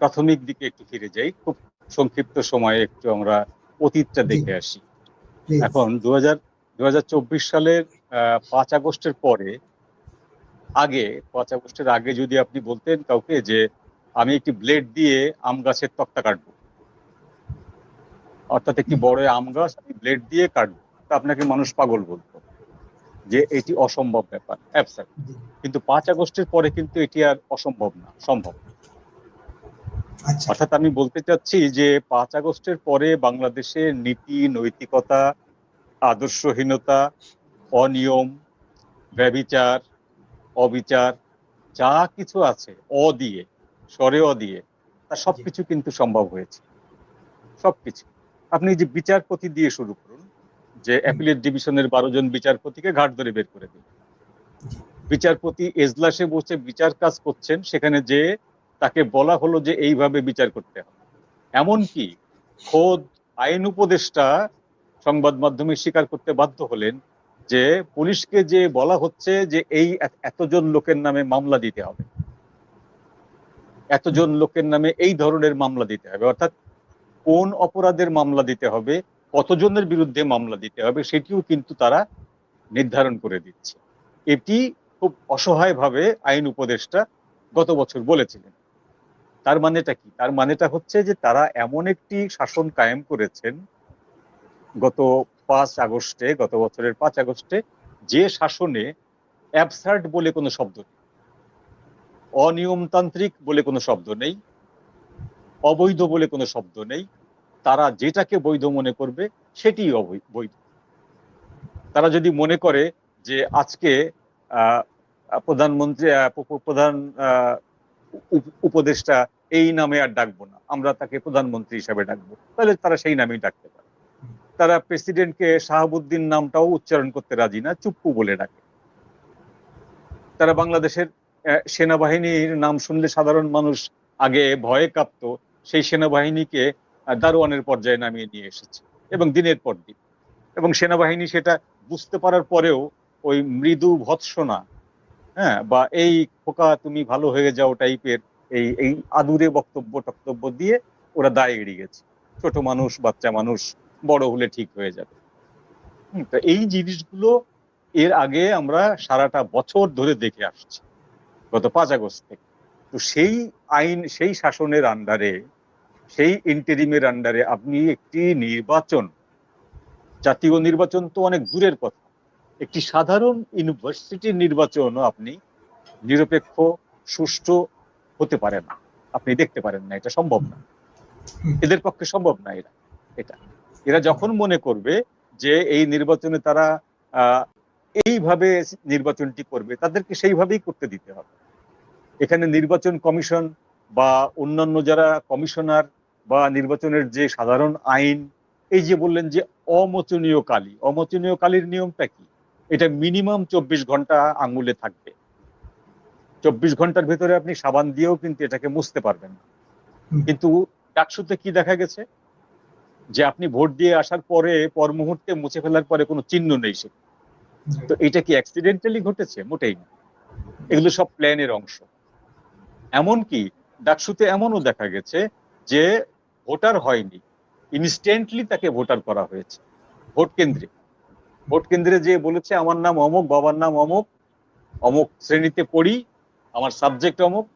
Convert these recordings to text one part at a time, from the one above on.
প্রাথমিক দিকে একটু ফিরে যাই খুব সংক্ষিপ্ত সময়ে একটু আমরা অতীতটা দেখে আসি। এখন দু হাজার চব্বিশ সালের পাঁচ আগস্টের পরে আগে পাঁচ আগস্টের আগে যদি আপনি বলতেন কাউকে যে আমি একটি ব্লেড দিয়ে আম গাছের তক্তা কাটবো। অর্থাৎ একটি বড় আম গাছ আমি ব্লেড দিয়ে কাটবো। তা আপনাকে মানুষ পাগল বলতো যে এটি অসম্ভব ব্যাপার। কিন্তু পাঁচ আগস্টের পরে কিন্তু এটি আর অসম্ভব না সম্ভব অর্থাৎ আমি বলতে চাচ্ছি যে পাঁচ আগস্টের পরে বাংলাদেশের নীতি নৈতিকতা আদর্শহীনতা অনিয়ম ব্যবিচার অবিচার যা কিছু আছে অ দিয়ে স্বরে অ দিয়ে তা সবকিছু কিন্তু সম্ভব হয়েছে। সবকিছু আপনি যে বিচারপতি দিয়ে শুরু করুন যে অ্যাপিলেট ডিভিশনের বারো জন বিচারপতিকে ঘাট ধরে বের করে দিন বিচারপতি এজলাসে বসে বিচার কাজ করছেন সেখানে যে তাকে বলা হলো যে এইভাবে বিচার করতে হবে। এমনকি খোদ আইন উপদেষ্টা সংবাদ মাধ্যমে স্বীকার করতে বাধ্য হলেন যে পুলিশকে যে বলা হচ্ছে যে এই এতজন লোকের নামে মামলা দিতে হবে। এতজন লোকের নামে এই ধরনের মামলা দিতে হবে। অর্থাৎ কোন অপরাধের মামলা দিতে হবে, কতজনের বিরুদ্ধে মামলা দিতে হবে, সেটিও কিন্তু তারা নির্ধারণ করে দিচ্ছে। এটি খুব অসহায়ভাবে আইন উপদেষ্টা গত বছর বলেছিলেন। তার মানেটা কি? তার মানেটা হচ্ছে যে তারা এমন একটি শাসন কায়েম করেছেন গত পাঁচ আগস্টে, গত বছরের পাঁচ আগস্টে, যে শাসনে অ্যাবসার্ড বলে কোনো শব্দ নেই, অনিয়মতান্ত্রিক বলে কোনো শব্দ নেই, অবৈধ বলে কোনো শব্দ নেই, তারা যেটাকে বৈধ মনে করবে সেটি অবৈ- বৈধ। তারা যদি মনে করে যে আজকে প্রধানমন্ত্রী প্রধান উপদেষ্টা এই নামে আর ডাকবো না। আমরা তাকে প্রধানমন্ত্রী হিসাবে ডাকবো। তাহলে তারা সেই নামেই ডাকতে পারে। তারা প্রেসিডেন্টকে শাহাবুদ্দিন নামটাও উচ্চারণ করতে রাজি না, চুপ্পু বলে ডাকে। তারা বাংলাদেশের সেনাবাহিনীর নাম শুনলে সাধারণ মানুষ আগে ভয়ে কাঁপত, সেই সেনাবাহিনীকে দারোয়ানের পর্যায়ে নামিয়ে নিয়ে এসেছে, এবং দিনের পর দিন। এবং সেনাবাহিনী সেটা বুঝতে পারার পরেও ওই মৃদু ভৎসনা হ্যাঁ বা এই খোকা তুমি ভালো হয়ে যাও টাইপের এই এই আদুরে বক্তব্য টক্তব্য দিয়ে ওরা দায় এড়িয়ে গেছে। ছোট মানুষ, বাচ্চা মানুষ, বড় হলে ঠিক হয়ে যাবে। তো এই জিনিসগুলো এর আগে আমরা সারাটা বছর ধরে দেখে আসছি, গত পাঁচ আগস্ট থেকে। তো সেই আইন, সেই শাসনের আন্ডারে, সেই ইন্টেরিমের আন্ডারে আপনি একটি নির্বাচন, জাতীয় নির্বাচন তো অনেক দূরের কথা। একটি সাধারণ ইউনিভার্সিটির নির্বাচনও আপনি নিরপেক্ষ, সুষ্ঠু হতে পারে না। আপনি দেখতে পারেন না, এটা সম্ভব না। এদের পক্ষে সম্ভব না এরা এটা। এরা যখন মনে করবে যে এই নির্বাচনে তারা এইভাবে নির্বাচনটি করবে, তাদেরকে সেইভাবেই করতে দিতে হবে। এখানে নির্বাচন কমিশন বা অন্যান্য যারা কমিশনার বা নির্বাচনের যে সাধারণ আইন, এই যে বললেন যে অমোচনীয় কালী অমোচনীয় কালীর নিয়মটা কি? এটা মিনিমাম চব্বিশ ঘণ্টা আঙ্গুলে থাকবে। চব্বিশ ঘণ্টার ভেতরে আপনি সাবান দিয়েও কিন্তু এটাকে মুছতে পারবেন কিন্তু ডাকসুতে কি দেখা গেছে? যে আপনি ভোট দিয়ে আসার পরে, পর মুহূর্তে মুছে ফেলার পরে কোনো চিহ্ন নেই সে। তো এটা কি অ্যাক্সিডেন্টালি ঘটেছে? মোটেই না। এগুলো সব প্ল্যানের অংশ। এমনকি ডাকসুতে এমনও দেখা গেছে যে ভোটার হয়নি। ইনস্ট্যান্টলি তাকে ভোটার করা হয়েছে। ভোট কেন্দ্রে। ভোট কেন্দ্রে যে বলেছে, আমার নাম অমুক, বাবার নাম অমুক অমুক শ্রেণীতে পড়ি আমার সাবজেক্ট অমুক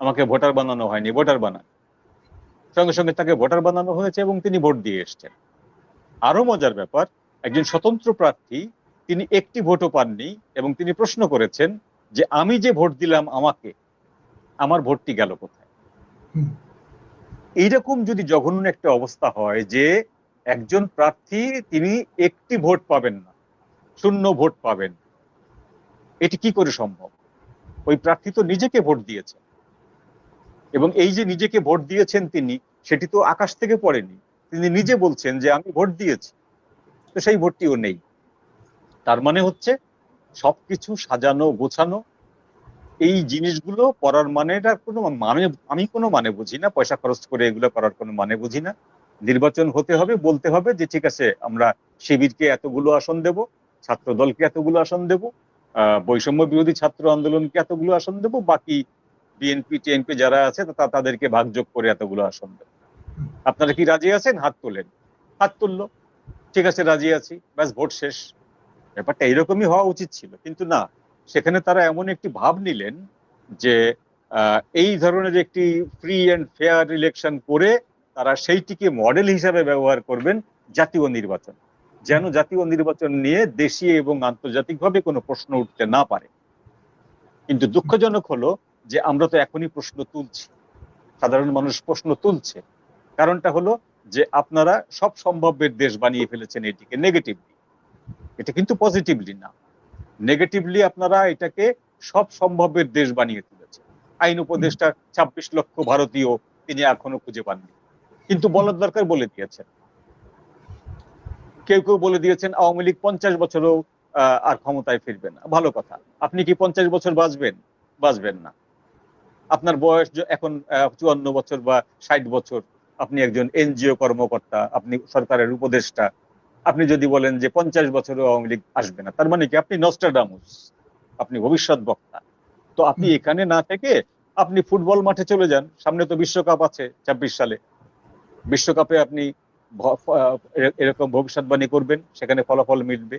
আমাকে ভোটার বানানো হয়নি ভোটার বানায় সঙ্গে সঙ্গে তাকে ভোটার বানানো হয়েছে এবং তিনি ভোট দিয়ে এসছেন। আরও মজার ব্যাপার একজন স্বতন্ত্র প্রার্থী তিনি একটি ভোটও পাননি এবং তিনি প্রশ্ন করেছেন যে আমি যে ভোট দিলাম আমাকে আমার ভোটটি গেল কোথায়? এইরকম যদি জঘন্য একটা অবস্থা হয় যে একজন প্রার্থী তিনি একটি ভোট পাবেন না শূন্য ভোট পাবেন এটি কি করে সম্ভব? ওই প্রার্থী তো নিজেকে ভোট দিয়েছেন। এবং এই যে নিজেকে ভোট দিয়েছেন তিনি, সেটি তো আকাশ থেকে পড়েনি। তিনি নিজে বলছেন যে, আমি ভোট দিয়েছি। তো সেই ভোটটিও নেই। তার মানে হচ্ছে সবকিছু সাজানো, গোছানো, এই জিনিসগুলো করার মানেটা কোনো মানে আমি কোনো মানে বুঝি না। পয়সা খরচ করে এগুলো করার কোনো মানে বুঝি না। নির্বাচন হতে হবে, বলতে হবে যে, ঠিক আছে, আমরা শিবিরকে এতগুলো আসন দেব ছাত্র দলকে এতগুলো আসন দেব বৈষম্য বিরোধী ছাত্র আন্দোলনকে এতগুলো আসন দেব, বাকি বিএনপি টিএনপি যারা আছে তাদেরকে ভাগযোগ করে এতগুলো আসন দেবে। আপনারা কি রাজি আছেন? হাত তোলেন। হাত তুললো। ঠিক আছে, রাজি আছি। ব্যাস, ভোট শেষ। ব্যাপারটা এরকমই হওয়া উচিত ছিল। কিন্তু না, সেখানে তারা এমন একটি ভাব নিলেন যে এই ধরনের একটি ফ্রি অ্যান্ড ফেয়ার ইলেকশন করে তারা সেইটিকে মডেল হিসাবে ব্যবহার করবেন জাতীয় নির্বাচন। যেন জাতীয় নির্বাচন নিয়ে দেশীয় এবং আন্তর্জাতিকভাবে কোনো প্রশ্ন উঠতে না পারে। কিন্তু দুঃখজনক হলো যে আমরা তো এখনই প্রশ্ন তুলছি। সাধারণ মানুষ প্রশ্ন তুলছে। কারণটা হলো যে আপনারা সব সম্ভাব্যের দেশ বানিয়ে ফেলেছেন এটিকে নেগেটিভলি এটা কিন্তু পজিটিভলি না। নেগেটিভলি আপনারা এটাকে সব সম্ভাব্যের দেশ বানিয়ে তুলেছেন। আইন উপদেষ্টা ছাব্বিশ লক্ষ ভারতীয় তিনি এখনও খুঁজে পাননি। কিন্তু বলার দরকার বলে দিয়েছেন। কেউ কেউ বলে দিয়েছেন আওয়ামী লীগ পঞ্চাশ বছরও আর ক্ষমতায় ফিরবে না। ভালো কথা। আপনি কি পঞ্চাশ বছর বাঁচবেন? বাঁচবেন না। আপনার বয়স এখন চুয়ান্ন বছর বা ষাট বছর। আপনি একজন এনজিও কর্মকর্তা আপনি সরকারের উপদেষ্টা। আপনি যদি বলেন যে পঞ্চাশ বছরও আওয়ামী লীগ আসবে না তার মানে কি? আপনি নস্টাডামুস। আপনি ভবিষ্যৎ বক্তা। তো আপনি এখানে না থেকে আপনি ফুটবল মাঠে চলে যান। সামনে তো বিশ্বকাপ আছে ছাব্বিশ সালে। বিশ্বকাপে আপনি এরকম ভবিষ্যৎবাণী করবেন, সেখানে ফলাফল মিলবে।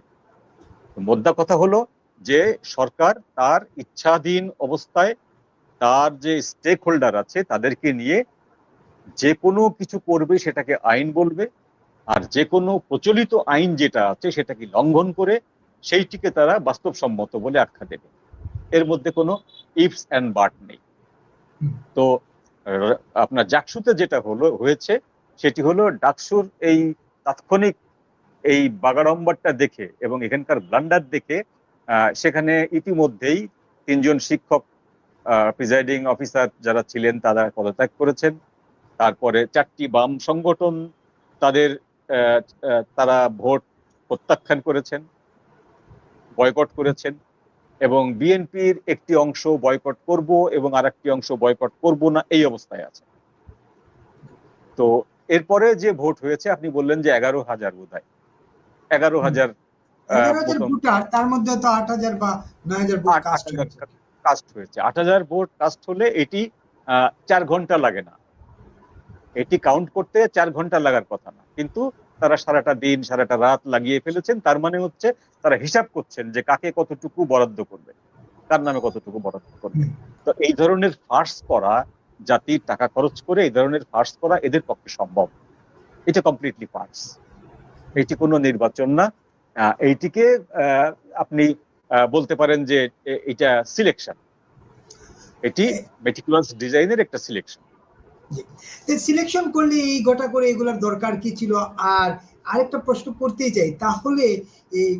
মোদ্দা কথা হলো যে, সরকার তার ইচ্ছাধীন অবস্থায় তার যে স্টেক হোল্ডার আছে, তাদেরকে নিয়ে যে কোনো কিছু করবে, সেটাকে আইন বলবে, আর যে কোনো প্রচলিত আইন যেটা আছে, সেটাকে লঙ্ঘন করে, সেইটিকে তারা বাস্তবসম্মত বলে আখ্যা দেবে। এর মধ্যে কোনো ইফস অ্যান্ড বাট নেই। তো আপনার জাকসুতে যেটা হলো, হয়েছে সেটি হলো ডাকসুর এই তাৎক্ষণিক এই বাগাড়ম্বরটা দেখে এবং এখানকার ব্লান্ডার দেখে সেখানে ইতিমধ্যেই তিনজন শিক্ষক প্রিজাইডিং অফিসার যারা ছিলেন তারা পদত্যাগ করেছেন। তারপরে চারটি বাম সংগঠন তাদের তারা ভোট প্রত্যাখ্যান করেছেন, বয়কট করেছেন এবং বিএনপির একটি অংশ বয়কট করব এবং আরেকটি অংশ বয়কট করব না, এই অবস্থায় আছে। তো এরপরে যে ভোট হয়েছে আপনি বললেন যে এগারো হাজার বোধ হয় এগারো হাজার তার মধ্যে তো আট হাজার বা নয় হাজার কাস্ট হয়েছে। আট হাজার ভোট কাস্ট হলে এটি চার ঘণ্টা লাগে না। এটি কাউন্ট করতে চার ঘণ্টা লাগার কথা না। কিন্তু তারা সারাটা দিন সারাটা রাত লাগিয়ে ফেলেছেন। তার মানে হচ্ছে তারা হিসাব করছেন যে কাকে কতটুকু বরাদ্দ করবে। কার নামে কতটুকু বরাদ্দ করবে। তো এই ধরনের ফার্স করা জাতির টাকা খরচ করে এই ধরনের ফার্স করা এদের পক্ষে সম্ভব। এটা কমপ্লিটলি ফার্স এটি কোনো নির্বাচন না। এইটিকে আপনি বলতে পারেন যে এটা সিলেকশন এটি মেটিকুলাস ডিজাইনের একটা সিলেকশন সিলেকশন করলে এই গোটা করে এগুলার দরকার কি ছিল? আর আরেকটা প্রশ্ন করতেই চাই তাহলে এই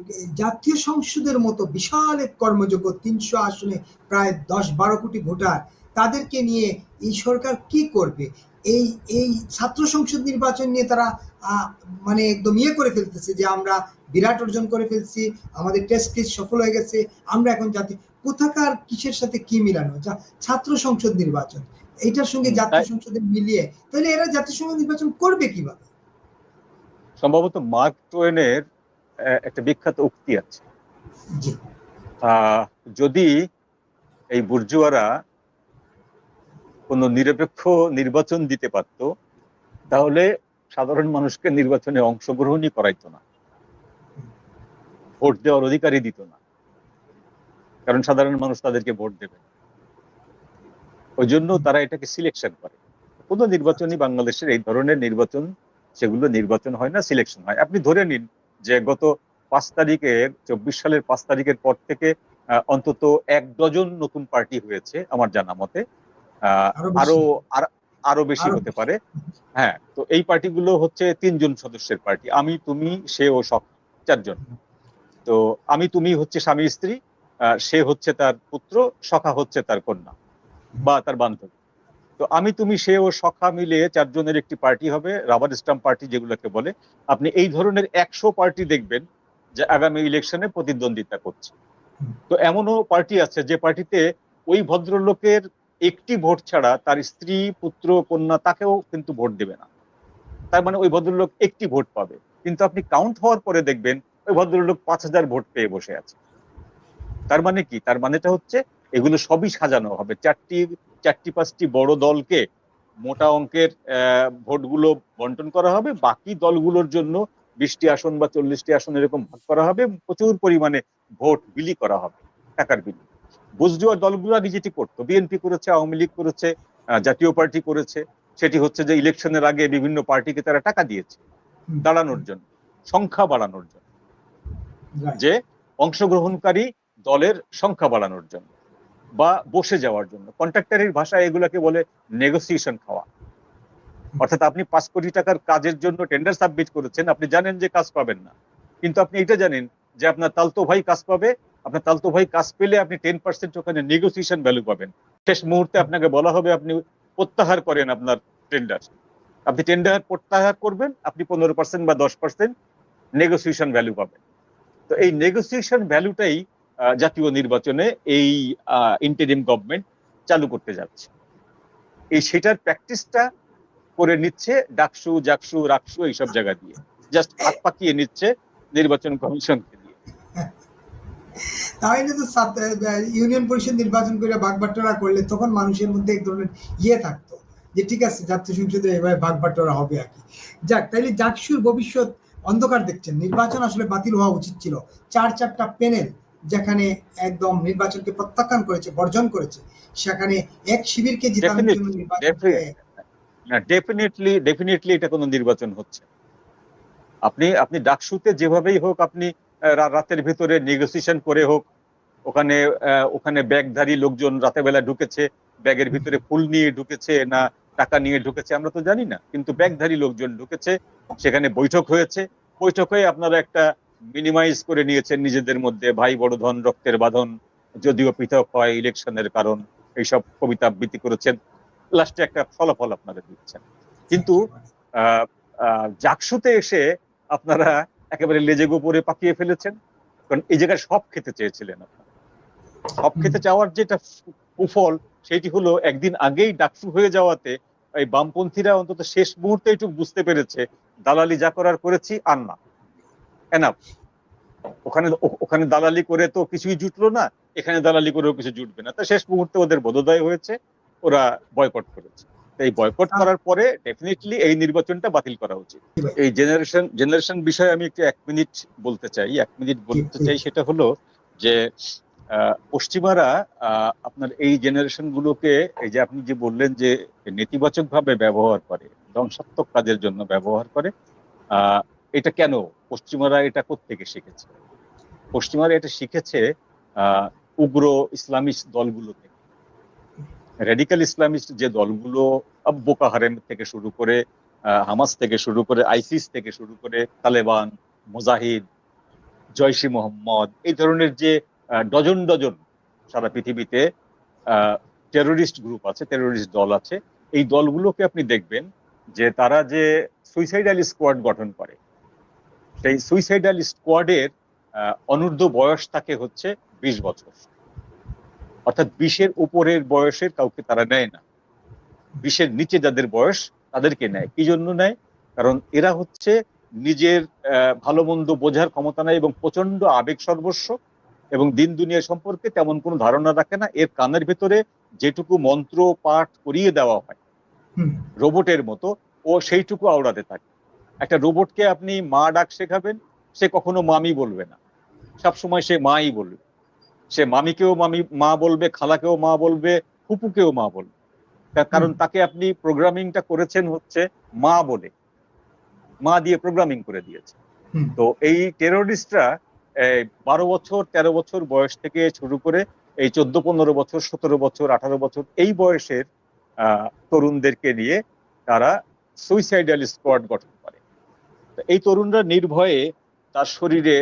জাতীয় সংসদের মতো বিশাল এক কর্মযোগ্য তিনশো আসনে প্রায় দশ বারো কোটি ভোটার তাদেরকে নিয়ে এই সরকার কি করবে? এই এই ছাত্র সংসদ নির্বাচন নিয়ে তারা মানে একদম ইয়ে করে ফেলতেছে যে আমরা বিরাট অর্জন করে ফেলছি আমাদের টেস্ট কেস সফল হয়ে গেছে আমরা এখন জাতি কোথাকার কিসের সাথে কি মিলানো? যা- ছাত্র সংসদ নির্বাচন এইটার সঙ্গে জাতীয় সংসদের মিলিয়ে তাহলে এরা জাতীয় সংসদ নির্বাচন করবে কীভাবে? সম্ভবত মার্ক টোয়েনের একটা বিখ্যাত উক্তি আছে। যদি এই বুর্জুয়ারা কোনো নিরপেক্ষ নির্বাচন দিতে পারত, তাহলে সাধারণ মানুষকে নির্বাচনে অংশগ্রহণই করাইতো না। ভোট দেওয়ার অধিকারই দিত না। কারণ সাধারণ মানুষ তাদেরকে ভোট দেবে ওই জন্য তারা এটাকে সিলেকশন করে। কোনো নির্বাচনই বাংলাদেশের এই ধরনের নির্বাচন, সেগুলো নির্বাচন হয় না সিলেকশন হয়। আপনি ধরে নিন যে গত পাঁচ তারিখে, চব্বিশ সালের পাঁচ তারিখের পর থেকে অন্তত এক ডজন নতুন পার্টি হয়েছে আমার জানা মতে। আরও আরও বেশি হতে পারে। হ্যাঁ তো এই পার্টিগুলো হচ্ছে তিনজন সদস্যের পার্টি। আমি তুমি সে ও সখ চারজন। তো আমি তুমি হচ্ছে স্বামী স্ত্রী সে হচ্ছে তার পুত্র সখা হচ্ছে তার কন্যা বা তার বান্ধবী। তো আমি তুমি সে ও সখা মিলে চারজনের একটি পার্টি হবে রাবার স্টাম্প পার্টি যেগুলোকে বলে। আপনি এই ধরনের একশো পার্টি দেখবেন যে আগামী ইলেকশনে প্রতিদ্বন্দ্বিতা করছে। তো এমনও পার্টি আছে যে পার্টিতে ওই ভদ্রলোকের একটি ভোট ছাড়া তার স্ত্রী, পুত্র, কন্যা তাকেও কিন্তু ভোট দেবে না। তার মানে ওই ভদ্রলোক একটি ভোট পাবে। কিন্তু আপনি কাউন্ট হওয়ার পরে দেখবেন ওই ভদ্রলোক পাঁচ হাজার ভোট পেয়ে বসে আছে। তার মানে কি? তার মানেটা হচ্ছে এগুলো সবই সাজানো হবে। চারটি চারটি, পাঁচটি বড় দলকে মোটা অঙ্কের ভোটগুলো বন্টন করা হবে। বাকি দলগুলোর জন্য বিশটি আসন বা চল্লিশটি আসন এরকম ভাগ করা হবে। প্রচুর পরিমাণে ভোট বিলি করা হবে। টাকার বিলি। বুঝজুয়ার দলগুলো যেটি করতো। বিএনপি করেছে আওয়ামী লীগ করেছে জাতীয় পার্টি করেছে। সেটি হচ্ছে যে ইলেকশনের আগে বিভিন্ন পার্টিকে তারা টাকা দিয়েছে দাঁড়ানোর জন্য সংখ্যা বাড়ানোর জন্য। যে অংশগ্রহণকারী দলের সংখ্যা বাড়ানোর জন্য বা বসে যাওয়ার জন্য। কন্ট্রাক্টরের ভাষায় এগুলাকে বলে নেগোসিয়েশন খাওয়া। অর্থাৎ আপনি পাঁচ কোটি টাকার কাজের জন্য টেন্ডার সাবমিট করেছেন আপনি জানেন যে কাজ পাবেন না। কিন্তু আপনি এটা জানেন যে আপনার তালতো ভাই কাজ পাবে আপনার তালতো ভাই কাজ পেলে আপনি টেন পার্সেন্ট ওখানে নেগোসিয়েশন ভ্যালু পাবেন। শেষ মুহূর্তে আপনাকে বলা হবে আপনি প্রত্যাহার করেন আপনার টেন্ডার আপনি টেন্ডার প্রত্যাহার করবেন, আপনি পনেরো পার্সেন্ট বা দশ পার্সেন্ট নেগোসিয়েশন ভ্যালু পাবেন। তো এই নেগোসিয়েশন ভ্যালুটাই জাতীয় নির্বাচনে এই ইন্টারিম গভর্নমেন্ট চালু করতে যাচ্ছে। এই সেটার প্র্যাকটিসটা করে নিচ্ছে ডাকসু, জাকসু, রাকসু এইসব জায়গা দিয়ে। জাস্ট হাত পাকিয়ে নিচ্ছে নির্বাচন কমিশনকে। তাহলে তো ইউনিয়ন পরিষদ নির্বাচন করে বাগবাটোয়ারা করলে তখন মানুষের মধ্যে এক ধরনের ইয়ে থাকতো যে ঠিক আছে জাতীয় সংসদে এভাবে বাগবাটোয়ারা হবে আর কি। যাক তাইলে জাকসুর ভবিষ্যৎ অন্ধকার দেখছেন। নির্বাচন আসলে বাতিল হওয়া উচিত ছিল। চার চারটা প্যানেল যেখানে একদম নির্বাচনকে প্রত্যাখ্যান করেছে বর্জন করেছে সেখানে এক শিবিরকে জিতানোর জন্য না ডেফিনেটলি ডেফিনেটলি এটা কোনো নির্বাচন হচ্ছে। আপনি আপনি ডাকসুতে যেভাবেই হোক আপনি রাতের ভিতরে নেগোসিয়েশন করে হোক ওখানে ওখানে ব্যাগধারী লোকজন রাতে বেলা ঢুকেছে ব্যাগের ভিতরে ফুল নিয়ে ঢুকেছে না টাকা নিয়ে ঢুকেছে আমরা তো জানি না কিন্তু ব্যাগধারী লোকজন ঢুকেছে সেখানে বৈঠক হয়েছে বৈঠক হয়ে আপনারা একটা মিনিমাইজ করে নিয়েছেন নিজেদের মধ্যে ভাই বড় ধন রক্তের বাঁধন যদিও পৃথক হয় ইলেকশনের কারণ এইসব কবিতা আবৃত্তি করেছেন লাস্টে একটা ফলাফল আপনারা দিচ্ছেন। কিন্তু আহ, জাকসুতে এসে আপনারা একেবারে লেজে গোপরে পাকিয়ে ফেলেছেন। কারণ এই জায়গায় সব খেতে চেয়েছিলেন আপনারা। সব খেতে চাওয়ার যেটা কুফল সেটি হলো একদিন আগেই ডাকসু হয়ে যাওয়াতে এই বামপন্থীরা অন্তত শেষ মুহূর্তে একটু বুঝতে পেরেছে দালালি যা করার করেছি আর না। এনাফ ওখানে ওখানে দালালি করে তো কিছুই জুটলো না এখানে দালালি করেও কিছু জুটবে না। তা শেষ মুহূর্তে ওদের বোধোদয় হয়েছে ওরা বয়কট করেছে। এই বয়কট করার পরে ডেফিনেটলি এই নির্বাচনটা বাতিল করা উচিত। এই জেনারেশন জেনারেশন বিষয়ে আমি একটু এক মিনিট বলতে চাই এক মিনিট বলতে চাই সেটা হলো যে পশ্চিমারা আপনার এই জেনারেশন গুলোকে এই যে আপনি যে বললেন যে নেতিবাচক ভাবে ব্যবহার করে ধ্বংসাত্মক কাজের জন্য ব্যবহার করে আহ, এটা কেন? পশ্চিমারা এটা কোত্থেকে শিখেছে? পশ্চিমারা এটা শিখেছে আহ, উগ্র ইসলামিস্ট দলগুলো থেকে রেডিক্যাল ইসলামিস্ট যে দলগুলো বোকা হারেম থেকে শুরু করে হামাস থেকে শুরু করে, আইসিস থেকে শুরু করে, তালেবান, মুজাহিদ জয়সি মোহাম্মদ, এই ধরনের যে ডজন ডজন সারা পৃথিবীতে টেরোরিস্ট গ্রুপ আছে টেরোরিস্ট দল আছে, এই দলগুলোকে আপনি দেখবেন যে তারা যে সুইসাইডাল স্কোয়াড গঠন করে। সেই সুইসাইডাল স্কোয়াডের অনূর্ধ্ব বয়স থাকে হচ্ছে বিশ বছর। অর্থাৎ বিশের উপরের বয়সের কাউকে তারা নেয় না। বিশের নিচে যাদের বয়স তাদেরকে নেয়। কি জন্য নেয়? কারণ এরা হচ্ছে নিজের ভালো মন্দ বোঝার ক্ষমতা নাই এবং প্রচণ্ড আবেগ সর্বস্ব এবং দিন দুনিয়া সম্পর্কে তেমন কোনো ধারণা রাখে না। এর কানের ভেতরে যেটুকু মন্ত্র পাঠ করিয়ে দেওয়া হয় রোবটের মতো ও সেইটুকু আওড়াতে থাকে। একটা রোবটকে আপনি মা ডাক শেখাবেন সে কখনো মামি বলবে না। সবসময় সে মাই বলবে। সে মামিকেও মামি মা বলবে খালাকেও মা বলবে ফুপুকেও মা বলবে। কারণ তাকে আপনি প্রোগ্রামিংটা করেছেন হচ্ছে মা বলে। মা দিয়ে প্রোগ্রামিং করে দিয়েছে। তো এই টেরোরিস্টরা বারো বছর তেরো বছর বয়স থেকে শুরু করে এই চোদ্দ পনেরো বছর সতেরো বছর আঠারো বছর এই বয়সের আহ, তরুণদেরকে নিয়ে তারা সুইসাইডাল স্কোয়াড গঠন করে। এই তরুণরা নির্ভয়ে তার শরীরে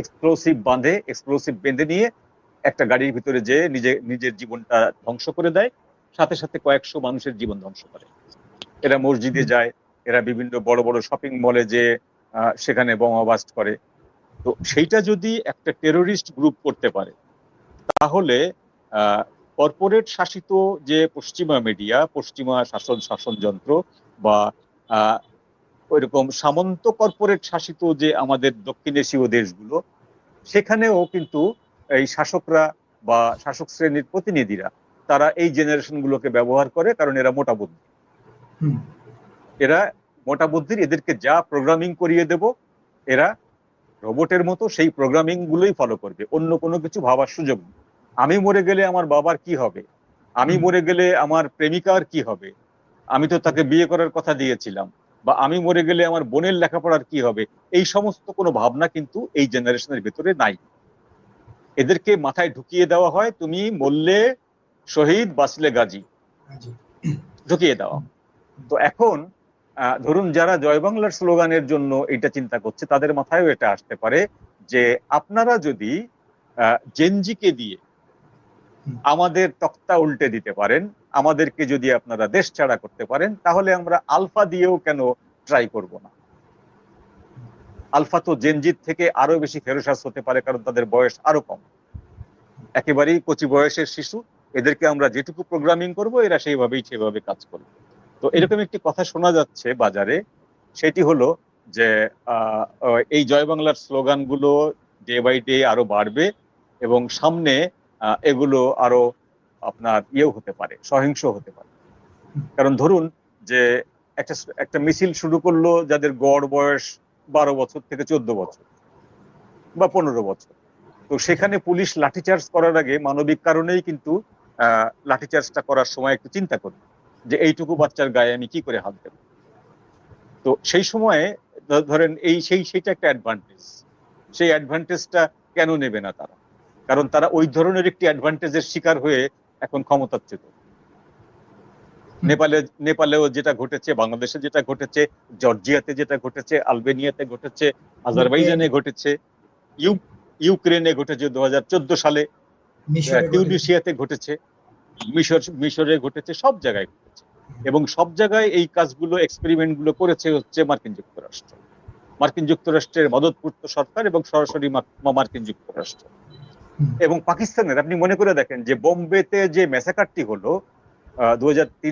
এক্সপ্লোসিভ বাঁধে এক্সপ্লোসিভ বেঁধে নিয়ে একটা গাড়ির ভিতরে যে নিজে, নিজের জীবনটা ধ্বংস করে দেয়, সাথে সাথে কয়েকশো মানুষের জীবন ধ্বংস করে। এরা মসজিদে যায়, এরা বিভিন্ন বড় বড় শপিং মলে যে সেখানে বোমা বাস্ট করে। তো সেইটা যদি একটা টেরোরিস্ট গ্রুপ করতে পারে, তাহলে কর্পোরেট শাসিত যে পশ্চিমা মিডিয়া পশ্চিমা শাসন, শাসনযন্ত্র বা ওইরকম সামন্ত কর্পোরেট শাসিত যে আমাদের দক্ষিণ এশীয় দেশগুলো সেখানেও কিন্তু এই শাসকরা বা শাসক শ্রেণির প্রতিনিধিরা তারা এই জেনারেশন গুলোকে ব্যবহার করে কারণ এরা মোটা বুদ্ধি। এরা মোটা বুদ্ধির এদেরকে যা প্রোগ্রামিং করিয়ে দেব এরা রোবটের মতো সেই প্রোগ্রামিং গুলোই ফলো করবে। অন্য কোনো কিছু ভাবার সুযোগ নেই। আমি মরে গেলে আমার বাবার কি হবে? আমি মরে গেলে আমার প্রেমিকার কি হবে? আমি তো তাকে বিয়ে করার কথা দিয়েছিলাম। বা আমি মরে গেলে আমার বোনের লেখাপড়ার কি হবে? এই সমস্ত কোনো ভাবনা কিন্তু এই জেনারেশনের ভেতরে নাই। এদেরকে মাথায় ঢুকিয়ে দেওয়া হয় তুমি মরলে শহীদ বাঁচলে গাজী। ঢুকিয়ে দেওয়া। তো এখন আহ, ধরুন যারা জয় বাংলার স্লোগানের জন্য এটা চিন্তা করছে তাদের মাথায়ও এটা আসতে পারে যে আপনারা যদি আহ, জেনজিকে দিয়ে আমাদের তক্তা উল্টে দিতে পারেন আমাদেরকে যদি আপনারা দেশ ছাড়া করতে পারেন, তাহলে আমরা আলফা দিয়েও কেন ট্রাই করব না? আলফা তো জেনজির থেকে আরও বেশি ফেরোসাস হতে পারে, কারণ তাদের বয়স আরও কম। একেবারেই কচি বয়সের শিশু, এদেরকে আমরা যেটুকু প্রোগ্রামিং করব, এরা সেইভাবেই সেভাবে কাজ করবে। তো এরকম একটি কথা শোনা যাচ্ছে বাজারে, সেটি হলো যে এই জয় বাংলার স্লোগানগুলো ডে বাই ডে আরও বাড়বে এবং সামনে এগুলো আরও আপনার ইয়েও হতে পারে সহিংস হতে পারে। কারণ ধরুন যে একটা একটা মিছিল শুরু করল যাদের গড় বয়স বারো বছর থেকে চোদ্দ বছর বা পনেরো বছর। তো সেখানে পুলিশ লাঠিচার্জ করার আগে মানবিক কারণেই কিন্তু লাঠিচার্জটা করার সময় একটু চিন্তা করবে যে এইটুকু বাচ্চার গায়ে আমি কি করে হাত দেব। তো সেই সময়ে ধরেন এই সেই, সেইটা একটা অ্যাডভান্টেজ সেই অ্যাডভান্টেজটা কেন নেবে না তারা? কারণ তারা ওই ধরনের একটি অ্যাডভান্টেজের শিকার হয়ে এখন ক্ষমতাচ্যুত। নেপালে নেপালেও যেটা ঘটেছে বাংলাদেশে যেটা ঘটেছে জর্জিয়াতে যেটা ঘটেছে আলবেনিয়াতে ঘটেছে আজারবাইজানে ঘটেছে ইউ ইউক্রেনে ঘটেছে দু সালে। টিউনিশিয়াতে ঘটেছে। মিশর মিশরে ঘটেছে সব জায়গায় ঘটেছে। এবং সব জায়গায় এই কাজগুলো এক্সপেরিমেন্টগুলো করেছে হচ্ছে মার্কিন যুক্তরাষ্ট্র। মার্কিন যুক্তরাষ্ট্রের মদতপূর্ত সরকার এবং সরাসরি মার্কিন যুক্তরাষ্ট্র। এবং পাকিস্তানের আপনি মনে করে দেখেন যে বোম্বেতে যে মেসাকারটি হলো দু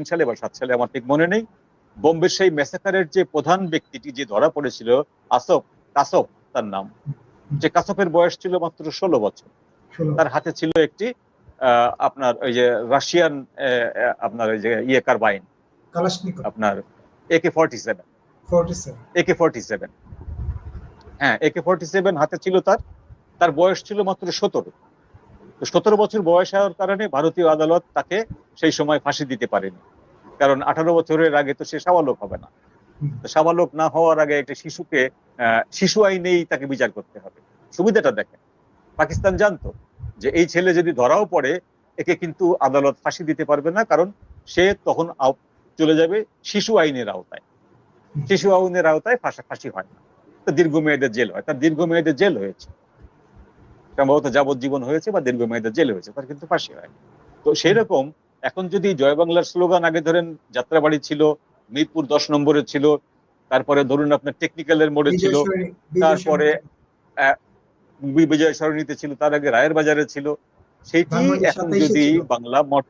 সালে বা সাত সালে আমার ঠিক মনে নেই বোম্বের সেই ম্যাসাকারের যে প্রধান ব্যক্তিটি যে ধরা পড়েছিল আসফ কাসফ তার নাম। যে কাসফের বয়স ছিল মাত্র ষোলো বছর। তার হাতে ছিল একটি আহ, আপনার ওই যে রাশিয়ান আপনার ওই যে ইয়ে কারবাইন। আপনার একে ফর্টি সেভেন। 47 একে ফর্টি সেভেন। হ্যাঁ একে ফর্টি সেভেন হাতে ছিল তার। তার বয়স ছিল মাত্র সতেরো। তো সতেরো বছর বয়স হওয়ার কারণে ভারতীয় আদালত তাকে সেই সময় ফাঁসি দিতে পারেনি। কারণ আঠারো বছরের আগে তো সে সাবালক হবে না। সাবালক না হওয়ার আগে একটা শিশুকে শিশু আইনেই তাকে বিচার করতে হবে। সুবিধাটা দেখেন। পাকিস্তান জানতো যে এই ছেলে যদি ধরাও পড়ে, একে কিন্তু আদালত ফাঁসি দিতে পারবে না, কারণ সে তখন চলে যাবে শিশু আইনের আওতায়। শিশু আইনের আওতায় ফাঁসা হয় না। তো দীর্ঘমেয়াদের জেল হয়। তার দীর্ঘ দীর্ঘমেয়াদের জেল হয়েছে। সম্ভবত যাবজ্জীবন হয়েছে বা দীর্ঘমেয়াদের জেল হয়েছে তার কিন্তু ফাঁসি হয় তো সেই রকম এখন যদি জয় বাংলার স্লোগান আগে ধরেন যাত্রাবাড়ি ছিল মিরপুর দশ নম্বরে ছিল তারপরে ধরুন আপনার টেকনিক্যালের মোড়ে ছিল তারপরে বিজয় সরণিতে ছিল তার আগে রায়ের বাজারে ছিল সেইটি এখন যদি বাংলা মঠ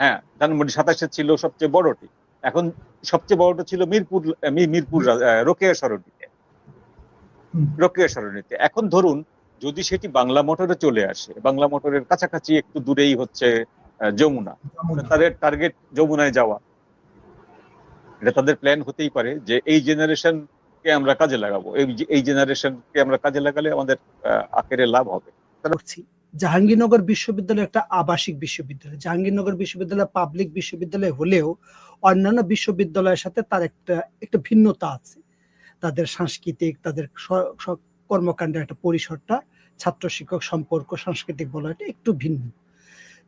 হ্যাঁ ধানমন্ডি সাতাশে ছিল সবচেয়ে বড়টি। এখন সবচেয়ে বড়টা ছিল মিরপুর মিরপুর রোকেয়া সরণিতে। রোকেয়া সরণিতে। এখন ধরুন যদি সেটি বাংলা মোটরে চলে আসে বাংলা মোটরের কাছাকাছি একটু দূরেই হচ্ছে যমুনা। তাদের টার্গেট যমুনায় যাওয়া। এটা তাদের প্ল্যান হতেই পারে যে এই জেনারেশন কে আমরা কাজে লাগাবো। এই এই জেনারেশন কে আমরা কাজে লাগালে আমাদের আখেরে লাভ হবে। জাহাঙ্গীরনগর বিশ্ববিদ্যালয় একটা আবাসিক বিশ্ববিদ্যালয়। জাহাঙ্গীরনগর বিশ্ববিদ্যালয় পাবলিক বিশ্ববিদ্যালয় হলেও অন্যান্য বিশ্ববিদ্যালয়ের সাথে তার একটা একটা ভিন্নতা আছে। তাদের সাংস্কৃতিক তাদের কর্মকাণ্ডের একটা পরিসরটা ছাত্র শিক্ষক সম্পর্ক, সাংস্কৃতিক বলয়টা একটু ভিন্ন।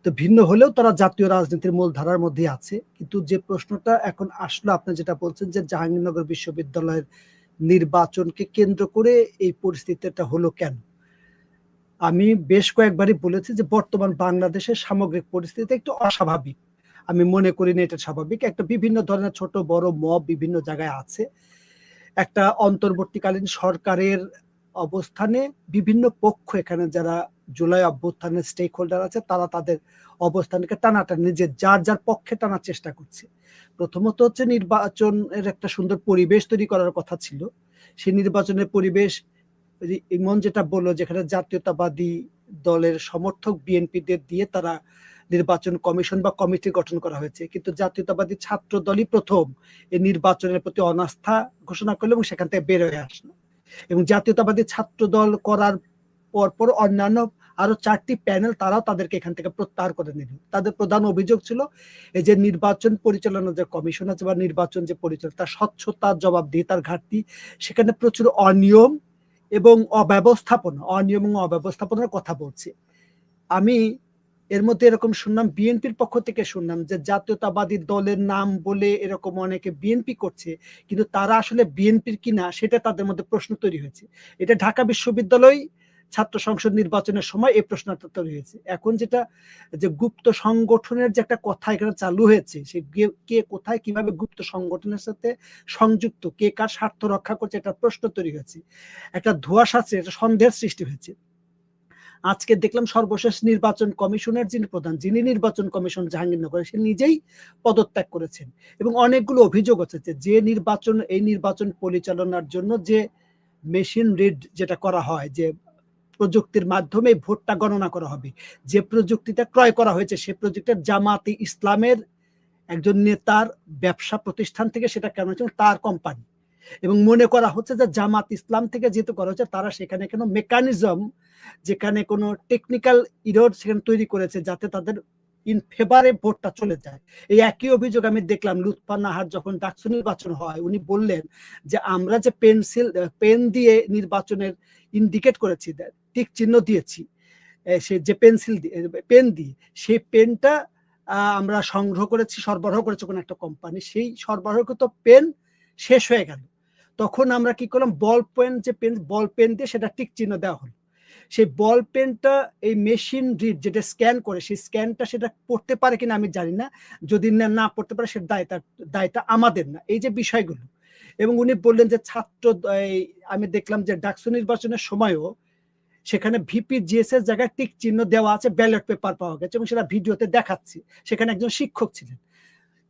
তো ভিন্ন হলেও তারা জাতীয় রাজনীতির মূল ধারার মধ্যে আছে। কিন্তু যে প্রশ্নটা এখন আসলো, আপনি যেটা বলছেন যে জাহাঙ্গীরনগর বিশ্ববিদ্যালয়ের নির্বাচনকে কেন্দ্র করে এই পরিস্থিতিটা হলো কেন? আমি বেশ কয়েকবারই বলেছি যে বর্তমান বাংলাদেশের সামগ্রিক পরিস্থিতি একটু অস্বাভাবিক। আমি মনে করি না এটা স্বাভাবিক। একটা বিভিন্ন ধরনের ছোট, বড় মব বিভিন্ন জায়গায় আছে। একটা অন্তর্বর্তীকালীন সরকারের অবস্থানে বিভিন্ন পক্ষ এখানে যারা জুলাই অভ্যুত্থানের স্টেক হোল্ডার আছে, তারা তাদের অবস্থানকে টানাটানি, যে যার যার পক্ষে টানার চেষ্টা করছে। প্রথমত হচ্ছে নির্বাচনের একটা সুন্দর পরিবেশ তৈরি করার কথা ছিল। সেই নির্বাচনের পরিবেশ, ইমন যেটা বলল যেখানে জাতীয়তাবাদী দলের সমর্থক বিএনপিদের দিয়ে তারা নির্বাচন কমিশন বা কমিটি গঠন করা হয়েছে। কিন্তু জাতীয়তাবাদী ছাত্র দলই প্রথম এই নির্বাচনের প্রতি অনাস্থা ঘোষণা করল এবং সেখান থেকে বের হয়ে আসলো। এবং জাতীয়তাবাদী ছাত্র দল করার পরপর অন্যান্য আরও চারটি প্যানেল তারাও তাদেরকে এখান থেকে প্রত্যাহার করে নিল। তাদের প্রধান অভিযোগ ছিল, এই যে নির্বাচন পরিচালনা যে কমিশন আছে বা নির্বাচন যে পরিচালনা তার স্বচ্ছতা জবাবদিহিতার ঘাটতি, সেখানে প্রচুর অনিয়ম এবং অব্যবস্থাপনা, অনিয়ম এবং অব্যবস্থাপনার কথা বলছে। আমি এর মধ্যে এরকম শুনলাম, বিএনপির পক্ষ থেকে শুনলাম যে জাতীয়তাবাদী দলের নাম বলে এরকম অনেকে বিএনপি করছে, কিন্তু তারা আসলে বিএনপির কিনা সেটা তাদের মধ্যে প্রশ্ন তৈরি হয়েছে। এটা ঢাকা বিশ্ববিদ্যালয় ছাত্র সংসদ নির্বাচনের সময় এই প্রশ্নটা তৈরি হয়েছে। এখন যেটা, যে গুপ্ত সংগঠনের যে একটা কথা এখানে চালু হয়েছে, সে কে- কোথায় কীভাবে গুপ্ত সংগঠনের সাথে সংযুক্ত, কে কার স্বার্থ রক্ষা করছে এটা প্রশ্ন তৈরি হয়েছে। একটা ধোঁয়াশা আছে, একটা সন্দেহের সৃষ্টি হয়েছে। আজকে দেখলাম সর্বশেষ নির্বাচন কমিশনের যিনি প্রধান, যিনি নির্বাচন কমিশন জাহাঙ্গীরনগরে, সে নিজেই পদত্যাগ করেছেন। এবং অনেকগুলো অভিযোগ আছে যে নির্বাচন, এই নির্বাচন পরিচালনার জন্য যে মেশিন রিড যেটা করা হয়, যে প্রযুক্তির মাধ্যমে ভোটটা গণনা করা হবে, যে প্রযুক্তিটা ক্রয় করা হয়েছে, সে প্রযুক্তিটা জামাতি ইসলামের একজন নেতার ব্যবসা প্রতিষ্ঠান থেকে সেটা কেন হচ্ছে তার কোম্পানি এবং মনে করা হচ্ছে যে জামাত ইসলাম থেকে যেহেতু করা হচ্ছে, তারা সেখানে কোনো মেকানিজম যেখানে কোনো টেকনিক্যাল ইরোড সেখানে তৈরি করেছে যাতে তাদের ইন ফেভারে ভোটটা চলে যায়। এই একই অভিযোগ আমি দেখলাম লুৎফা নাহার যখন ডাকসু নির্বাচন হয়, উনি বললেন যে, আমরা যে পেন্সিল পেন দিয়ে নির্বাচনের ইন্ডিকেট করেছি টিক চিহ্ন দিয়েছি সে যে পেন্সিল পেন দিয়ে, সেই পেনটা আমরা সংগ্রহ করেছি, সরবরাহ করেছে কোনো একটা কোম্পানি সেই সরবরাহকৃত পেন শেষ হয়ে গেল। তখন আমরা কি করলাম বল পেন যে পেন বল পেন দিয়ে সেটা টিক চিহ্ন দেওয়া হলো। সেই বল পেনটা এই মেশিন রিড যেটা স্ক্যান করে, সেই স্ক্যানটা সেটা পড়তে পারে কিনা আমি জানি না। যদি না না পড়তে পারে সে দায়টা দায়টা আমাদের না, এই যে বিষয়গুলো। এবং উনি বললেন যে ছাত্র আমি দেখলাম যে ডাকসু নির্বাচনের সময়ও সেখানে ভিপি জিএসএস জায়গায় টিক চিহ্ন দেওয়া আছে ব্যালট পেপার পাওয়া গেছে এবং সেটা ভিডিওতে দেখাচ্ছি। সেখানে একজন শিক্ষক ছিলেন।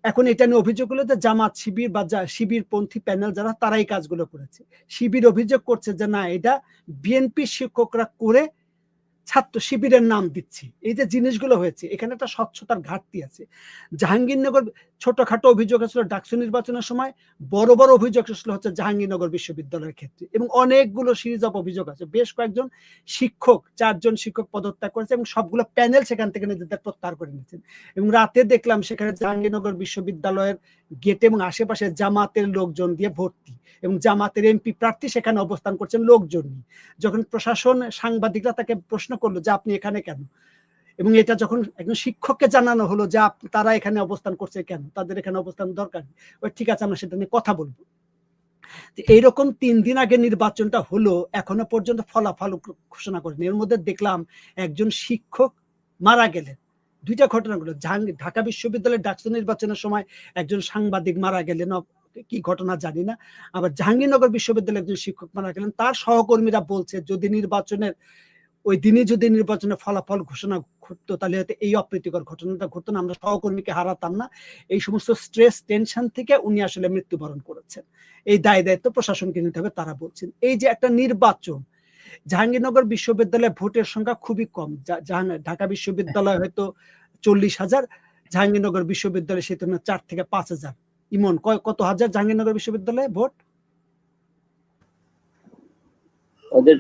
এখন এটা নিয়ে অভিযোগ হলো যে জামাত, শিবির বা যা- শিবিরপন্থী প্যানেল যারা, তারাই কাজগুলো করেছে। শিবির অভিযোগ করছে যে না, এটা বিএনপি শিক্ষকরা করে ছাত্র শিবিরের নাম দিচ্ছি। এই যে জিনিসগুলো হয়েছে, এখানে একটা স্বচ্ছতার ঘাটতি আছে। জাহাঙ্গীরনগর ছোটখাটো অভিযোগ আসলে ডাকসু নির্বাচনের সময়, বড় বড় অভিযোগ আসলে হচ্ছে জাহাঙ্গীরনগর বিশ্ববিদ্যালয়ের ক্ষেত্রে এবং অনেকগুলো সিরিজ অফ অভিযোগ আছে। বেশ কয়েকজন শিক্ষক, চারজন শিক্ষক পদত্যাগ করেছে এবং সবগুলো প্যানেল সেখান থেকে নিজেদের প্রত্যাহার করে নিয়েছেন। এবং রাতে দেখলাম সেখানে জাহাঙ্গীরনগর বিশ্ববিদ্যালয়ের গেটে এবং আশেপাশে জামাতের লোকজন দিয়ে ভর্তি এবং জামাতের এমপি প্রার্থী সেখানে অবস্থান করছেন লোকজন যখন প্রশাসন সাংবাদিকরা তাকে প্রশ্ন করল যে আপনি এখানে কেন? এবং এটা যখন একজন শিক্ষককে জানানো হলো যে তারা এখানে অবস্থান করছে কেন? তাদের এখানে অবস্থান দরকার। ওই ঠিক আছে, আমরা সেটা নিয়ে কথা বলব। এইরকম তিন দিন আগে নির্বাচনটা হলো, এখনও পর্যন্ত ফলাফল ঘোষণা করেনি। এর মধ্যে দেখলাম একজন শিক্ষক মারা গেলেন। দুইটা ঘটনা ঘটলো। ঢাকা বিশ্ববিদ্যালয়ের ডাকসু নির্বাচনের সময় একজন সাংবাদিক মারা গেলেন। কি ঘটনা জানি না। আবার জাহাঙ্গীরনগর বিশ্ববিদ্যালয়ের একজন শিক্ষক মারা গেলেন। তার সহকর্মীরা বলছে, যদি নির্বাচনের ওই দিনে যদি নির্বাচনের ফলাফল ঘোষণা ঘটতো, তাহলে হয়তো এই অপ্রীতিকর ঘটনাটা ঘটতো না, আমরা সহকর্মীকে হারাতাম না। এই সমস্ত স্ট্রেস টেনশন থেকে উনি আসলে মৃত্যুবরণ করেছেন। এই দায় দায়িত্ব প্রশাসনকে নিতে হবে, তারা বলছেন। এই যে একটা নির্বাচন, জাহাঙ্গীরনগর বিশ্ববিদ্যালয়ে ভোটের সংখ্যা খুবই কম। ঢাকা বিশ্ববিদ্যালয় হয়তো চল্লিশ হাজার, জাহাঙ্গীরনগর বিশ্ববিদ্যালয়ে সে তুলনায় চার থেকে পাঁচ হাজার। ইমন কত হাজার জাহাঙ্গীরনগর বিশ্ববিদ্যালয়ে ভোট? ওদের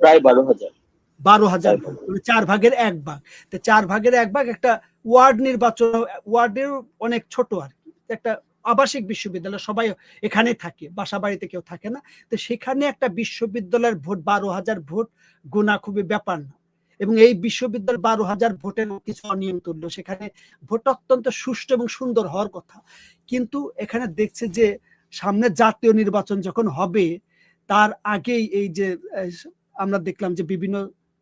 প্রায় বারো হাজার। বারো হাজার ভোট মানে চার ভাগের এক ভাগ। তো চার ভাগের এক ভাগ একটা ওয়ার্ড নির্বাচন ওয়ার্ডের অনেক ছোট আর কি। একটা আবাসিক বিশ্ববিদ্যালয় সবাই এখানে থাকে বাসা বাড়িতে কেউ থাকে না। তো সেখানে একটা বিশ্ববিদ্যালয়ের ভোট বারো হাজার ভোট গোনা খুবই ব্যাপার না। এবং এই বিশ্ববিদ্যালয় বারো হাজার ভোটের কিছু অনিয়ম তুললো সেখানে ভোট অত্যন্ত সুষ্ঠু এবং সুন্দর হওয়ার কথা। কিন্তু এখানে দেখছে যে সামনে জাতীয় নির্বাচন যখন হবে তার আগেই এই যে আমরা দেখলাম যে বিভিন্ন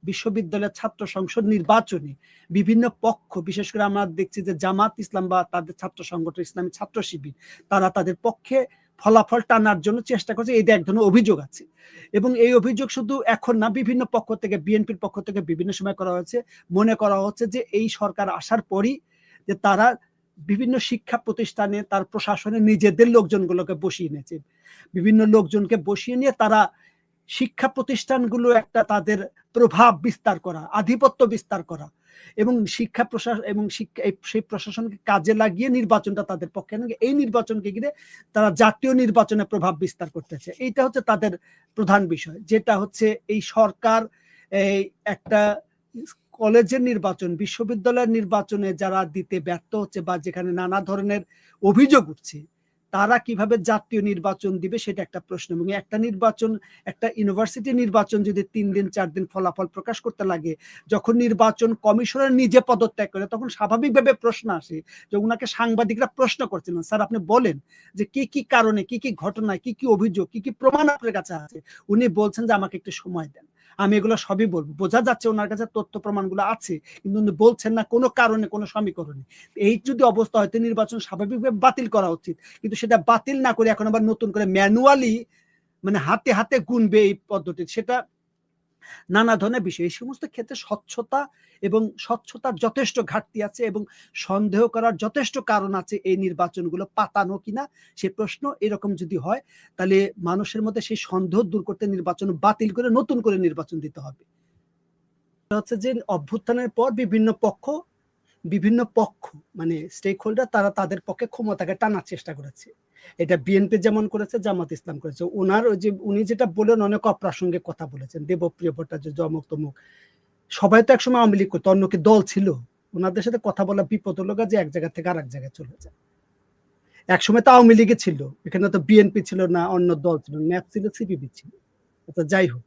বিশ্ববিদ্যালয়ের ছাত্র সংসদ নির্বাচনে বিভিন্ন পক্ষ, বিশেষ করে আমরা দেখছি যে জামাত ইসলাম বা তাদের ছাত্র সংগঠন, ইসলামী ছাত্র শিবির, তারা তাদের পক্ষে ফলাফল টানার জন্য চেষ্টা করছে। এই এক ধরনের অভিযোগ আছে। এবং এই অভিযোগ শুধু এখন না, বিভিন্ন পক্ষ থেকে, বিএনপির পক্ষ থেকে বিভিন্ন সময় করা হয়েছে। মনে করা হচ্ছে যে এই সরকার আসার পরই যে তারা বিভিন্ন শিক্ষা প্রতিষ্ঠানে, তার প্রশাসনে নিজেদের লোকজনগুলোকে বসিয়ে নিয়েছে। বিভিন্ন লোকজনকে বসিয়ে নিয়ে তারা শিক্ষা প্রতিষ্ঠানগুলো একটা তাদের প্রভাব বিস্তার করা, আধিপত্য বিস্তার করা এবং শিক্ষা প্রশাসন এবং শিক্ষা সেই প্রশাসনকে কাজে লাগিয়ে নির্বাচনটা তাদের পক্ষে এই নির্বাচনকে ঘিরে তারা জাতীয় নির্বাচনে প্রভাব বিস্তার করতেছে। এইটা হচ্ছে তাদের প্রধান বিষয়। যেটা হচ্ছে এই সরকার, এই একটা কলেজের নির্বাচন, বিশ্ববিদ্যালয়ের নির্বাচনে যারা দিতে ব্যর্থ হচ্ছে বা যেখানে নানা ধরনের অভিযোগ উঠছে তারা কীভাবে জাতীয় নির্বাচন দিবে সেটা একটা প্রশ্ন। এবং একটা নির্বাচন, একটা ইউনিভার্সিটি নির্বাচন যদি তিন দিন, চার দিন ফলাফল প্রকাশ করতে লাগে, যখন নির্বাচন কমিশনার নিজে পদত্যাগ করে, তখন স্বাভাবিকভাবে প্রশ্ন আসে যে ওনাকে সাংবাদিকরা প্রশ্ন করছিলেন। স্যার, আপনি বলেন যে কি কি কারণে, কি কি ঘটনায়, কি কি অভিযোগ, কি কি প্রমাণ আপনার কাছে আছে? উনি বলছেন যে আমাকে একটু সময় দেন। আমি এগুলো সবই বলব। বোঝা যাচ্ছে ওনার কাছে তথ্য প্রমাণগুলো আছে, কিন্তু উনি বলছেন না কোনো কারণে, কোনো সমীকরণে। এই যদি অবস্থা হয়তো নির্বাচন স্বাভাবিকভাবে বাতিল করা উচিত। কিন্তু সেটা বাতিল না করে এখন আবার নতুন করে ম্যানুয়ালি মানে হাতে হাতে গুনবে এই পদ্ধতি সেটা নানা ধরনের বিষয়। এই সমস্ত ক্ষেত্রে স্বচ্ছতা এবং স্বচ্ছতার যথেষ্ট ঘাটতি আছে এবং সন্দেহ করার যথেষ্ট কারণ আছে এই নির্বাচনগুলো পাতানো কিনা, সে প্রশ্ন এরকম যদি হয়, তাহলে মানুষের মধ্যে সেই সন্দেহ দূর করতে নির্বাচন বাতিল করে নতুন করে নির্বাচন দিতে হবে। হচ্ছে যে অভ্যুত্থানের পর বিভিন্ন পক্ষ বিভিন্ন পক্ষ মানে স্টেক হোল্ডার তারা তাদের পক্ষে ক্ষমতাকে টানার চেষ্টা করেছে। এটা বিএনপি যেমন করেছে, জামাত ইসলাম করেছে। ওনার ওই যে, উনি যেটা বলেন, অনেক অপ্রাসঙ্গিক কথা বলেছেন। দেবপ্রিয় ভট্টাচার্য অমুক তমুক, সবাই তো একসময় আওয়ামী লীগ করতো, অন্য কি দল ছিল। ওনাদের সাথে কথা বলা বিপদ গা যে এক জায়গা থেকে আর এক জায়গায় চলে যায়। একসময় তো আওয়ামী লীগে ছিল, এখানে তো বিএনপি ছিল না, অন্য দল ছিল ন্যাপ ছিল সিপিবি ছিল। তো যাই হোক।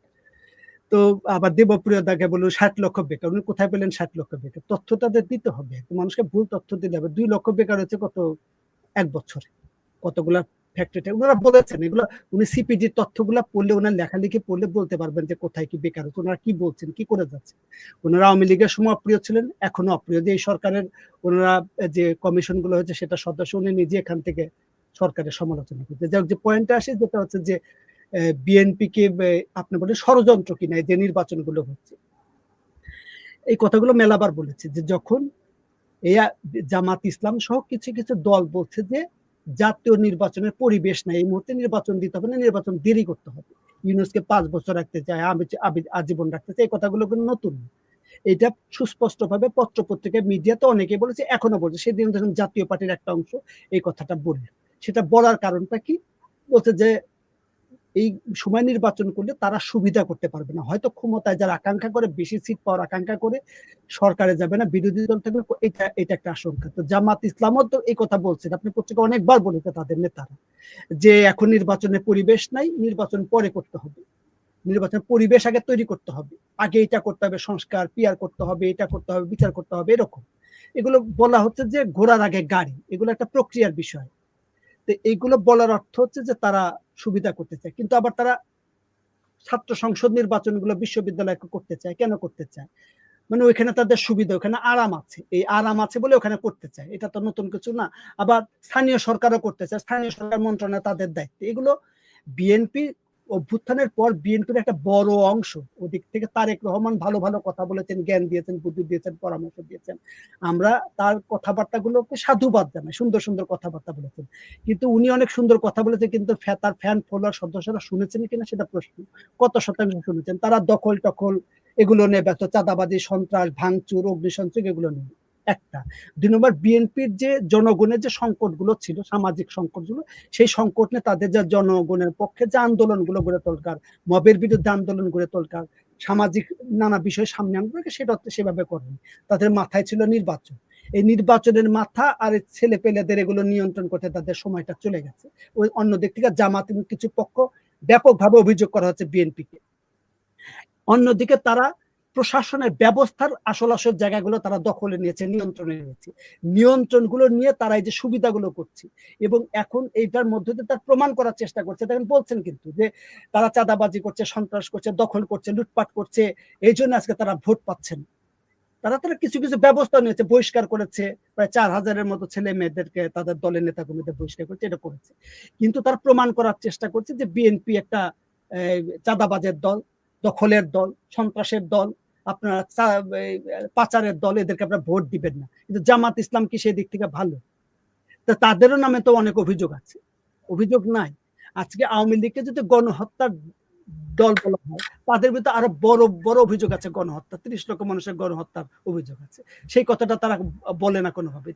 তো আবার দেবপ্রিয় দাকে বলল ষাট লক্ষ বেকার। উনি কোথায় পেলেন ষাট লক্ষ বেকার? তথ্য তাদের দিতে হবে। মানুষকে ভুল তথ্য দিতে হবে। দুই লক্ষ বেকার হচ্ছে কত? এক বছরে। কতগুলা ফ্যাক্টরিটা ওনারা বলেছেন, এগুলো উনি তথ্যগুলা পড়লে, ওনার লেখালেখি পড়লে বলতে পারবেন যে কোথায় কি বেকার হচ্ছে ওনারা কি বলছেন, কি করে যাচ্ছে? ওনারা আওয়ামী লীগের সময় অপ্রিয় ছিলেন, এখনও অপ্রিয়। যে এই সরকারের ওনারা যে কমিশনগুলো হচ্ছে সেটা সদস্য, উনি নিজে এখান থেকে সরকারের সমালোচনা করছে। যাই যে পয়েন্টে আসে, যেটা হচ্ছে যে বিএনপি কে আপনি বলেন ষড়যন্ত্র কিনা যে নির্বাচনগুলো হচ্ছে। এই কথাগুলো মেলাবার বলেছে যে যখন জামাত ইসলাম সহ কিছু কিছু দল বলছে যে জাতীয় নির্বাচনের পরিবেশ নাই, এই মুহূর্তে নির্বাচন দিতে হবে না, নির্বাচন দেরি করতে হবে। ইউনুসকে পাঁচ বছর রাখতে চায়, আমি আজীবন রাখতে চাই, এই কথাগুলো কিন্তু নতুন এটা সুস্পষ্ট ভাবে পত্র পত্রিকা মিডিয়াতে অনেকে বলেছে, এখনও বলছে, সেদিন জাতীয় পার্টির একটা অংশ এই কথাটা বলল সেটা বলার কারণটা কি? বলছে যে এই সময় নির্বাচন করলে তারা সুবিধা করতে পারবে না। হয়তো ক্ষমতায় যারা আকাঙ্ক্ষা করে, বেশি সিট পাওয়ার আকাঙ্ক্ষা করে সরকারে যাবে না, বিরোধী দল থাকবে, এটা এটা একটা আশঙ্কা। তো জামাত ইসলামও তো এই কথা বলছেন, আপনি পত্রিকা অনেকবার বলেছে তাদের নেতারা, যে এখন নির্বাচনের পরিবেশ নাই, নির্বাচন পরে করতে হবে। নির্বাচনের পরিবেশ আগে তৈরি করতে হবে। আগে এটা করতে হবে, সংস্কার পিয়ার করতে হবে, এটা করতে হবে, বিচার করতে হবে, এরকম। এগুলো বলা হচ্ছে যে ঘোরার আগে গাড়ি, এগুলো একটা প্রক্রিয়ার বিষয়। এইগুলো বলার অর্থ হচ্ছে যে তারা সুবিধা করতে চায়। কিন্তু আবার তারা ছাত্র সংসদ নির্বাচনগুলো বিশ্ববিদ্যালয় করতে চায়। কেন করতে চায়? মানে ওইখানে তাদের সুবিধা ওখানে আরাম আছে। এই আরাম আছে বলে ওখানে করতে চায়। এটা তো নতুন কিছু না। আবার স্থানীয় সরকারও করতে চায়। স্থানীয় সরকার মন্ত্রণালয় তাদের দায়িত্ব। এগুলো বিএনপি অভ্যুত্থানের পর বিএনপির একটা বড় অংশ, ওদিক থেকে তারেক রহমান ভালো ভালো কথা বলেছেন, জ্ঞান দিয়েছেন, বুদ্ধি দিয়েছেন, পরামর্শ দিয়েছেন। আমরা তার কথাবার্তাগুলোকে সাধুবাদ জানাই, সুন্দর সুন্দর কথাবার্তা বলেছেন। কিন্তু উনি অনেক সুন্দর কথা বলেছেন, কিন্তু তার ফ্যান ফলোয়ার সদস্যরা শুনেছেন কিনা সেটা প্রশ্ন। কত শতাংশ শুনেছেন? তারা দখল টখল এগুলো নিয়ে ব্যস্ত, চাঁদাবাজি, সন্ত্রাস, ভাঙচুর, অগ্নিসংযোগ এগুলো নিয়ে। একটা। দুই নম্বর, বিএনপির যে জনগণের যে সংকটগুলো ছিল, সামাজিক সংকটগুলো, সেই সংকট নিয়ে তাদের যে জনগণের পক্ষে যে আন্দোলনগুলো গড়ে তোলকার মবের বিরুদ্ধে আন্দোলন গড়ে তোলকার সামাজিক নানা বিষয় সামনে আনবে সেটা সেভাবে করেনি। তাদের মাথায় ছিল নির্বাচন। এই নির্বাচনের মাথা আর ছেলে পেলেদের এগুলো নিয়ন্ত্রণ করতে তাদের সময়টা চলে গেছে। ওই অন্য দিক থেকে জামাত কিছু পক্ষ ব্যাপকভাবে অভিযোগ করা হচ্ছে বিএনপিকে। অন্যদিকে তারা প্রশাসনের ব্যবস্থার আসল আসল জায়গাগুলো তারা দখলে নিয়েছে, নিয়ন্ত্রণে নিয়েছে। নিয়ন্ত্রণগুলো নিয়ে তারা এই যে সুবিধাগুলো করছে এবং এখন এইটার মধ্যে দিয়ে তার প্রমাণ করার চেষ্টা করছে। দেখেন, বলছেন কিন্তু যে তারা চাঁদাবাজি করছে, সন্ত্রাস করছে, দখল করছে, লুটপাট করছে, এই জন্য আজকে তারা ভোট পাচ্ছেন। তারা তারা কিছু কিছু ব্যবস্থা নিয়েছে, বহিষ্কার করেছে। প্রায় চার হাজারের মতো ছেলে মেয়েদেরকে তাদের দলের নেতা কর্মীদের বহিষ্কার করেছে, এটা করেছে। কিন্তু তার প্রমাণ করার চেষ্টা করছে যে বিএনপি একটা চাঁদাবাজের দল, দখলের দল, সন্ত্রাসের দল আপনার পাচারের দল এদেরকে আপনারা ভোট দিবেন না। কিন্তু জামাত ইসলাম কি সেই দিক থেকে ভালো? তো তাদেরও নামে তো অনেক অভিযোগ আছে। অভিযোগ নাই। আজকে আওয়ামী লীগকে যদি গণহত্যার দল বলা হয়, তাদের ভিতরে আরও বড় বড় অভিযোগ আছে গণহত্যা, ত্রিশ লক্ষ মানুষের গণহত্যার অভিযোগ আছে। সেই কথাটা তারা বলে না কোনোভাবে।